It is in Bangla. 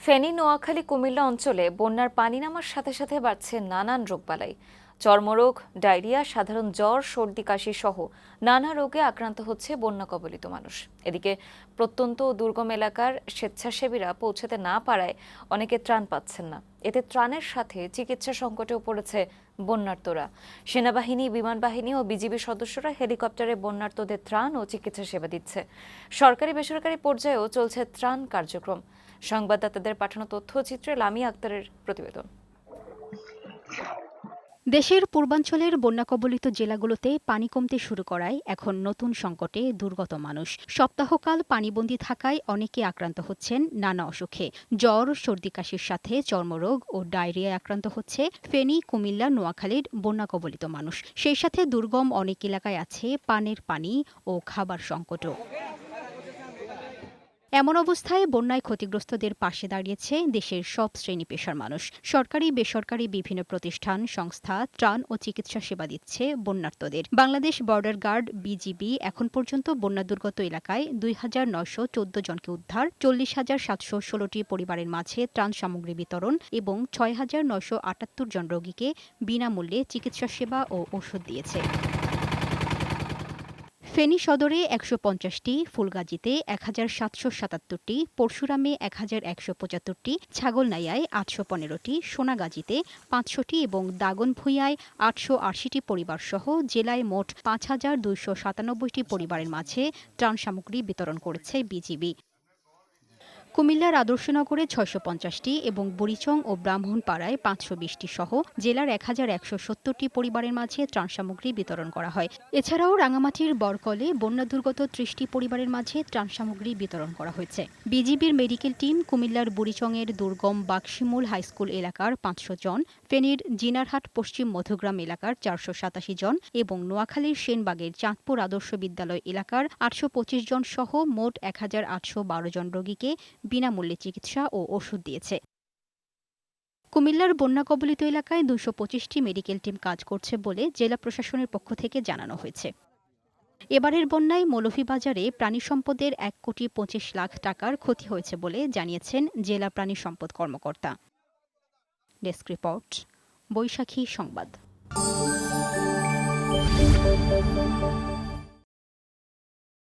ফেনী নোয়াখালী কুমিল্লা অঞ্চলে বন্যার পানি নামার সাথে সাথে বাড়ছে নানান রোগবালাই। চর্মরোগ, ডায়রিয়া, সাধারণ জ্বর, সর্দি, কাশি সহ নানা রোগে আক্রান্ত হচ্ছে বন্যা কবলিত মানুষ। এদিকে প্রত্যন্ত দুর্গম এলাকার স্বেচ্ছাসেবীরা পৌঁছাতে না পারায় অনেকে ত্রাণ পাচ্ছেন না। এতে ত্রাণের সাথে চিকিৎসা সংকটেও পড়েছে বন্যার্তরা সেনাবাহিনী, বিমান বাহিনী ও বিজিবি সদস্যরা হেলিকপ্টারে বন্যার্তদের ত্রাণ ও চিকিৎসা সেবা দিচ্ছে। সরকারি বেসরকারি পর্যায়েও চলছে ত্রাণ কার্যক্রম। সংবাদদাতাদের পাঠানো তথ্যচিত্রে লামি আক্তারের প্রতিবেদন। দেশের পূর্বাঞ্চলের বন্যাকবলিত জেলাগুলোতে পানি কমতে শুরু করায় এখন নতুন সংকটে দুর্গত মানুষ। সপ্তাহকাল পানিবন্দী থাকায় অনেকে আক্রান্ত হচ্ছেন, নানা অসুখে। জ্বর, সর্দি কাশির সাথে চর্মরোগ ও ডায়রিয়ায় আক্রান্ত হচ্ছে ফেনী, কুমিল্লা, নোয়াখালীর বন্যাকবলিত মানুষ। সেই সাথে দুর্গম অনেক এলাকায় আছে পানের পানি ও খাবার সংকটও। এমন অবস্থায় বন্যায় ক্ষতিগ্রস্তদের পাশে দাঁড়িয়েছে দেশের সব শ্রেণি পেশার মানুষ। সরকারি, বেসরকারি বিভিন্ন প্রতিষ্ঠান, সংস্থা, ত্রাণ ও চিকিৎসা সেবা দিচ্ছে বন্যার্তদের। বাংলাদেশ বর্ডার গার্ড বিজিবি এখন পর্যন্ত বন্যা দুর্গত এলাকায় দুই হাজার নয়শো চোদ্দ জনকে উদ্ধার, চল্লিশ হাজার সাতশো ষোলোটি পরিবারের মাঝে ত্রাণ সামগ্রী বিতরণ এবং ছয় হাজার নয়শো আটাত্তর জন রোগীকে বিনামূল্যে চিকিৎসা সেবা ও ওষুধ দিয়েছে। ফেনী সদরে একশো পঞ্চাশটি, ফুলগাজীতে এক হাজার সাতশো সাতাত্তরটি, পরশুরামে এক হাজার একশো পঁচাত্তরটি, ছাগলনাইয়ায় আটশো পনেরোটি, সোনাগাজীতে পাঁচশোটি এবং দাগনভূঞায় আটশো আশিটি পরিবার সহ জেলায় মোট পাঁচ হাজার দুইশো সাতানব্বইটি পরিবারের মাঝে ত্রাণ সামগ্রী বিতরণ করেছে বিজিবি। কুমিল্লার আদর্শনগরে ছয়শো পঞ্চাশটি এবং বুড়িচং ও ব্রাহ্মণপাড়ায় পাঁচশো বিশটি সহ জেলার এক হাজার একশো সত্তরটি পরিবারের মাঝে ত্রাণ সামগ্রী বিতরণ করা হয়। এছাড়াও রাঙামাটির বরকলে বন্যা দুর্গত ত্রিশটি পরিবারের মাঝে ত্রাণ সামগ্রী বিতরণ করা হয়েছে। বিজিবির মেডিকেল টিম কুমিল্লার বুড়িচংয়ের দুর্গম বাক্সিমূল হাইস্কুল এলাকার পাঁচশো জন, ফেনীর জিনারহাট পশ্চিম মধুগ্রাম এলাকার চারশো সাতাশি জন এবং নোয়াখালীর সেনবাগের চাঁদপুর আদর্শ বিদ্যালয় এলাকার আটশো পঁচিশ জন সহ মোট এক হাজার আটশো বারো জন রোগীকে বিনামূল্যে চিকিৎসা ও ওষুধ দিয়েছে। কুমিল্লার বন্যা কবলিত এলাকায় দুশো পঁচিশটি মেডিকেল টিম কাজ করছে বলে জেলা প্রশাসনের পক্ষ থেকে জানানো হয়েছে। এবারের বন্যায় মৌলভীবাজারে প্রাণী সম্পদের এক কোটি পঁচিশ লাখ টাকার ক্ষতি হয়েছে বলে জানিয়েছেন জেলা প্রাণী সম্পদ কর্মকর্তা। ডেস্ক রিপোর্ট, বৈশাখী সংবাদ।